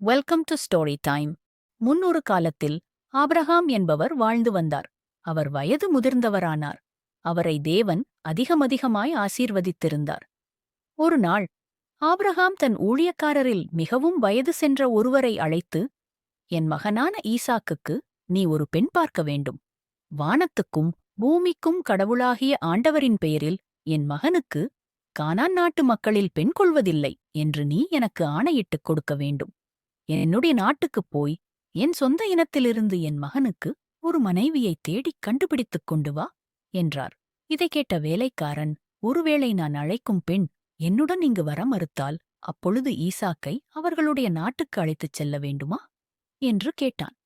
Welcome to story time முன்னொரு காலத்தில் Abraham என்பவர் வாழ்ந்து வந்தார். அவர் வயது முதிர்ந்தவரானார். அவரை தேவன் அதிகமதிகமாய் ஆசீர்வதித்திருந்தார். ஒரு நாள் ஆப்ரஹாம் தன் ஊழியக்காரரில் மிகவும் வயது சென்ற ஒருவரை அழைத்து என் மகனான ஈசாக்குக்கு நீ ஒரு பெண் பார்க்க வேண்டும். வானத்துக்கும் பூமிக்கும் கடவுளாகிய ஆண்டவரின் பெயரில் என் மகனுக்கு கானான் நாட்டு மக்களில் பெண் கொள்வதில்லை என்று நீ எனக்கு ஆணையிட்டுக் கொடுக்க வேண்டும். என்னுடைய நாட்டுக்குப் போய் என் சொந்த இனத்திலிருந்து என் மகனுக்கு ஒரு மனைவியைத் தேடிக் கண்டுபிடித்துக் கொண்டு வா என்றார். இதை கேட்ட வேலைக்காரன் ஒருவேளை நான் அழைக்கும் பெண் என்னுடன் இங்கு வர மறுத்தால் அப்பொழுது ஈசாக்கை அவர்களுடைய நாட்டுக்கு அழைத்துச் செல்ல வேண்டுமா? என்று கேட்டான்.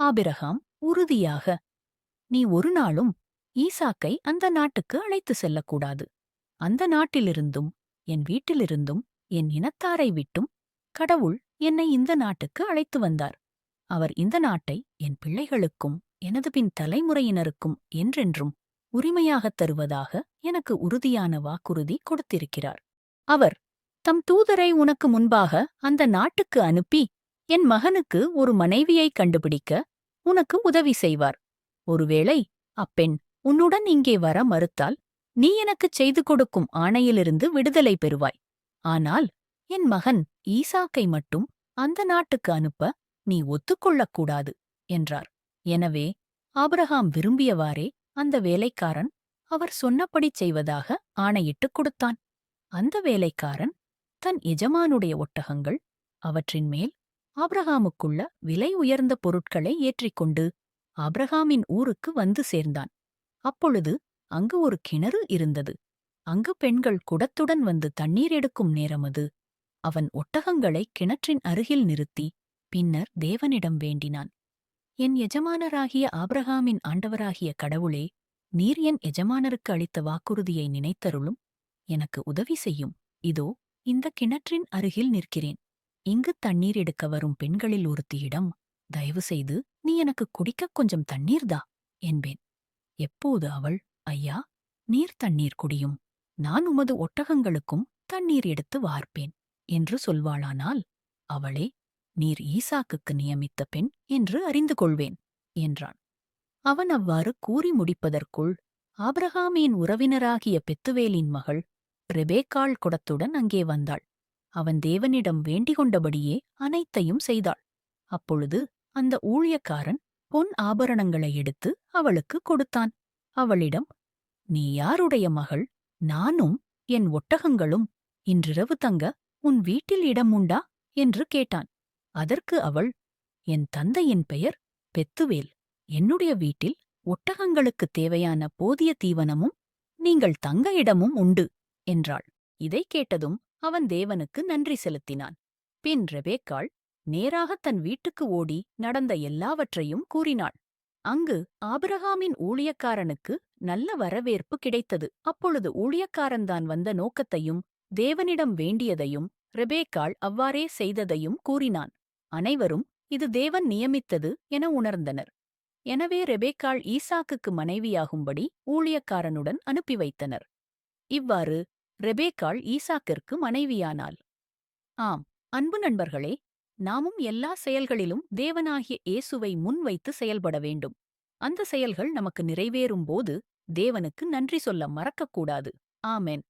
ஆபிரகாம் உறுதியாக. நீ ஒரு நாளும் ஈசாக்கை அந்த நாட்டுக்கு அழைத்து செல்லக்கூடாது. அந்த நாட்டிலிருந்தும் என் வீட்டிலிருந்தும் என் இனத்தாரை விட்டும் கடவுள் என்னை இந்த நாட்டுக்கு அழைத்து வந்தார். அவர் இந்த நாட்டை என் பிள்ளைகளுக்கும் எனது பின் தலைமுறையினருக்கும் என்றென்றும் உரிமையாகத் தருவதாக எனக்கு உறுதியான வாக்குறுதி கொடுத்திருக்கிறார். அவர் தம் தூதரை உனக்கு முன்பாக அந்த நாட்டுக்கு அனுப்பி என் மகனுக்கு ஒரு மனைவியை கண்டுபிடிக்க உனக்கு உதவி செய்வார். ஒருவேளை அப்பெண் உன்னுடன் இங்கே வர மறுத்தால் நீ எனக்குச் செய்து கொடுக்கும் ஆணையிலிருந்து விடுதலை பெறுவாய். ஆனால் என் மகன் ஈசாக்கை மட்டும் அந்த நாட்டுக்கு அனுப்ப நீ ஒத்துக்கொள்ளக்கூடாது என்றார். எனவே ஆபிரகாம் விரும்பியவாறே அந்த வேலைக்காரன் அவர் சொன்னபடி செய்வதாக ஆணையிட்டுக் கொடுத்தான். அந்த வேலைக்காரன் தன் எஜமானுடைய ஒட்டகங்கள் அவற்றின் மேல் ஆப்ரஹாமுக்குள்ள விலை உயர்ந்த பொருட்களை ஏற்றிக்கொண்டு ஆப்ரஹாமின் ஊருக்கு வந்து சேர்ந்தான். அப்பொழுது அங்கு ஒரு கிணறு இருந்தது. அங்கு பெண்கள் குடத்துடன் வந்து தண்ணீர் எடுக்கும் நேரமது அவன் ஒட்டகங்களை கிணற்றின் அருகில் நிறுத்தி பின்னர் தேவனிடம் வேண்டினான். என் எஜமானராகிய ஆபிரகாமின் ஆண்டவராகிய கடவுளே நீர் என் எஜமானருக்கு அளித்த வாக்குறுதியை நினைத்தருளும். எனக்கு உதவி செய்யும். இதோ இந்த கிணற்றின் அருகில் நிற்கிறேன். இங்கு தண்ணீர் எடுக்க வரும் பெண்களில் ஒருத்தியிடம் தயவு செய்து நீ எனக்கு குடிக்கக் கொஞ்சம் தண்ணீர்தா என்பேன். எப்போது அவள்? ஐயா நீர் தண்ணீர் குடியும். நான் உமது ஒட்டகங்களுக்கும் தண்ணீர் எடுத்து வார்ப்பேன். என்று சொல்வாளானால் அவளே நீர் ஈசாக்குக்கு நியமித்த பெண் என்று அறிந்து கொள்வேன் என்றான். அவன் அவ்வாறு கூறி முடிப்பதற்குள் ஆபிரகாமியின் உறவினராகிய பெத்துவேலின் மகள் ரெபேக்காள் குடத்துடன் அங்கே வந்தாள். அவன் தேவனிடம் வேண்டிக் கொண்டபடியே அனைத்தையும் செய்தாள். அப்பொழுது அந்த ஊழியக்காரன் பொன் ஆபரணங்களை எடுத்து அவளுக்கு கொடுத்தான். அவளிடம் நீ யாருடைய மகள்? நானும் என் ஒட்டகங்களும் இன்றிரவு தங்க உன் வீட்டில் இடம் உண்டா? என்று கேட்டான். அதற்கு அவள் என் தந்தையின் பெயர் பெத்துவேல். என்னுடைய வீட்டில் ஒட்டகங்களுக்குத் தேவையான போதிய தீவனமும் நீங்கள் தங்க இடமும் உண்டு என்றாள். இதைக் கேட்டதும் அவன் தேவனுக்கு நன்றி செலுத்தினான். பின் ரெபேக்காள் நேராகத் தன் வீட்டுக்கு ஓடி நடந்த எல்லாவற்றையும் கூறினாள். அங்கு ஆபிரகாமின் ஊழியக்காரனுக்கு நல்ல வரவேற்பு கிடைத்தது. அப்பொழுது ஊழியக்காரன்தான் வந்த நோக்கத்தையும் தேவனிடம் வேண்டியதையும் ரெபேக்காள் அவ்வாறே செய்ததையும் கூறினான். அனைவரும் இது தேவன் நியமித்தது என உணர்ந்தனர். எனவே ரெபேக்காள் ஈசாக்குக்கு மனைவியாகும்படி ஊழியக்காரனுடன் அனுப்பி வைத்தனர். இவ்வாறு ரெபேக்காள் ஈசாக்கிற்கு மனைவியானாள். ஆம் அன்பு நண்பர்களே நாமும் எல்லா செயல்களிலும் தேவனாகிய இயேசுவை முன்வைத்து செயல்பட வேண்டும். அந்த செயல்கள் நமக்கு நிறைவேறும் போது தேவனுக்கு நன்றி சொல்ல மறக்கக்கூடாது. ஆமென்.